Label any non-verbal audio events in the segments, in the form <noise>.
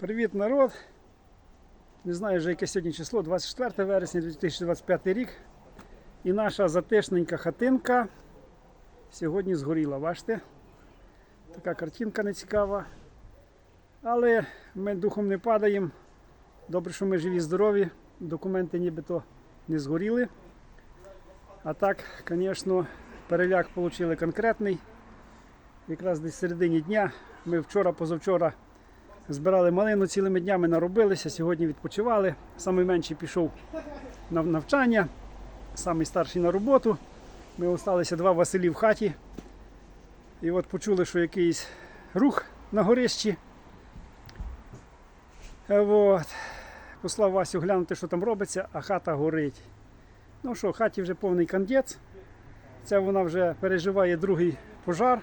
Привіт, народ! Не знаю вже яке сьогодні число, 24 вересня 2025 рік. І наша затишненька хатинка сьогодні згоріла, бачите? Така картинка нецікава. Але ми духом не падаємо. Добре, що ми живі, здорові. Документи нібито не згоріли. А так, звісно, переляк отримали конкретний. Якраз десь в середині дня. Ми вчора, позавчора збирали малину цілими днями, наробилися, сьогодні відпочивали. Самий менший пішов на навчання, самий старший на роботу. Ми залишилися два Василі в хаті. І от почули, що якийсь рух на горищі. Е, От. Послав Васю глянути, що там робиться, а хата горить. Ну що, в хаті вже повний кандець. Це вона вже переживає другий пожар.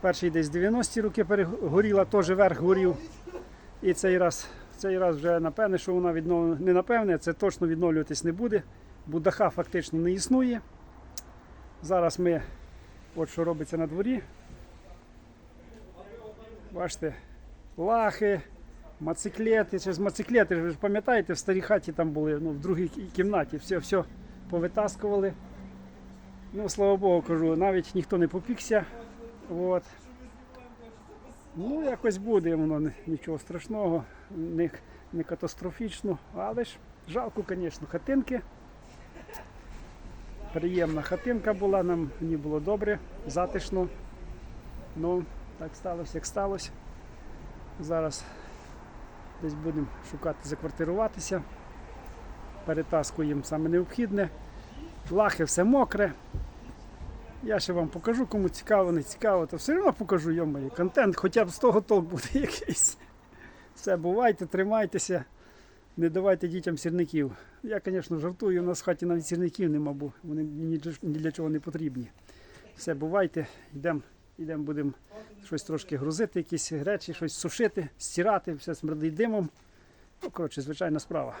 Перший десь 90-ті роки перегоріла, теж верх горів. І цей раз, цей раз вже напевне, що вона віднов... не напевне, це точно відновлюватись не буде, бо даха фактично не існує. Зараз ми, от що робиться на дворі. Бачите, лахи, мациклети, ж мациклети, ви ж пам'ятаєте, в старій хаті там були, ну, в другій кімнаті, все, все повитаскували. Ну, слава Богу, кажу, навіть ніхто не попікся. От. Ну, якось буде воно нічого страшного, не, не катастрофічно, але ж жалко, звісно, хатинки. Приємна хатинка була, нам мені було добре, затишно. Ну, так сталося, як сталося. Зараз десь будемо шукати заквартируватися. Перетаскуємо саме необхідне. Лахи все мокре. Я ще вам покажу, кому цікаво, не цікаво, то все одно покажу йомаю. Контент, хоча б з того толк <laughs> буде якийсь. Все, бувайте, тримайтеся, не давайте дітям сірників. Я, звісно, жартую, у нас в хаті навіть сірників нема, бо вони ні для- чого не потрібні. Все, бувайте, йдемо, йдемо, будемо щось трошки грузити, якісь речі, щось сушити, стирати, все смердить димом. Ну, коротше, звичайна справа.